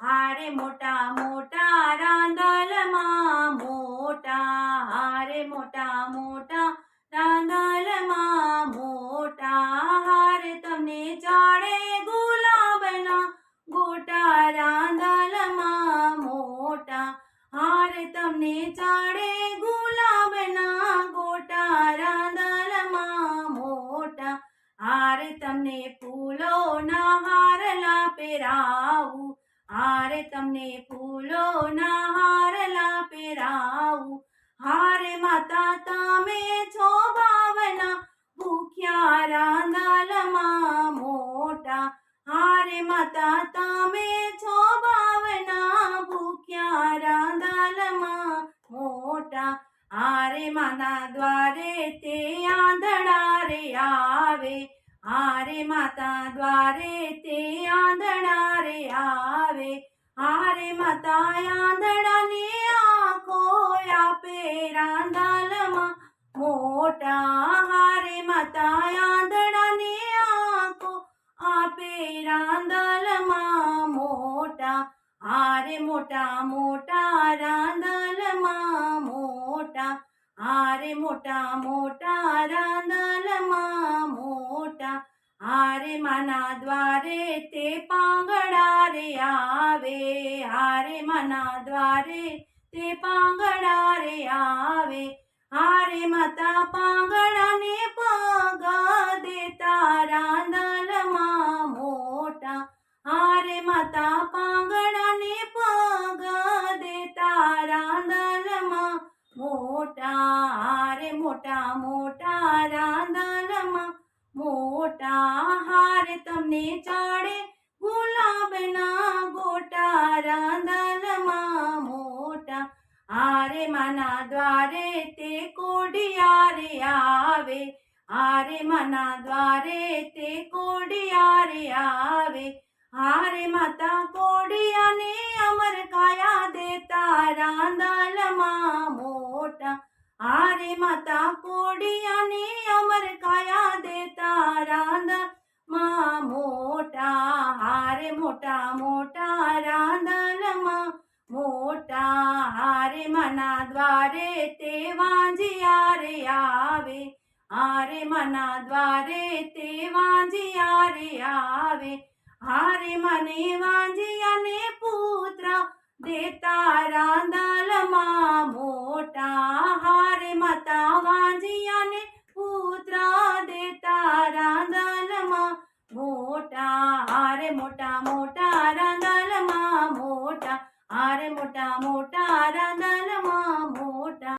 હારે મોટા મોટા રાંદલમાં મોટા હારે મોટા મોટા રાંદલમાં મોટા હારે તમને ચાળે ગુલાબના ગોટા રાંદલમાં મોટા હારે તમને ચાળે ગુલાબના ગોટા રાંદલમાં મોટા હારે તમને ફૂલોના હારલા પહેરાવું. હારે તમને ફૂલોના હારલા પહેરાવું હારે માતા તમે છો ભાવના, ભૂખ્યા રાંદલમાં મોટા. હારે માતા તમે છો ભાવના, ભૂખ્યા રાંધાલમાં મોટા. હારે માના દ્વારે તે આંધળા રે આવે. હારે માતા દ્વારે તે માતા આંધળાને આંખો આપે રાંદલમાં મોટા હારે માતા આંધળાને આંખો આપે રાંદલમાં મોટા હારે મોટા મોટા રાંદલમાં મોટા હારે મોટા મોટા રાંદલમાં મોટા હારે માના દ્વારે તે પાંગડા રે આવે. હારે માના દ્વારે તે પાંગડા રે આવે. હારે માતા પાંગડાને પગ દેતા રાંદલમાં મોટા. હારે માતા પાંગડાને પગ દેતા રાંદલમાં મોટા. હારે મોટા મોટા તમને ચાડે ગુલાબના ગોટા રાંદલમાં મોટા આરે માના દ્વારે તે કોડિયારે આવે આરે માના દ્વારે તે કોડિયારે આવે, હારે માતા કોડિયાને અમર કાયા દેતા રાંદલમાં મોટા, હારે માતા કોડિયાને અમર કાયા દેતા મોટા મોટા રાંદલમાં મોટા હારે મના દ્વારે તે વાંજી આરે આવે, હારે મના દ્વારે તે વાંજિયારે આવે, હારે મને વાંજી અને પુત્ર દેતા રાંદલમાં મોટા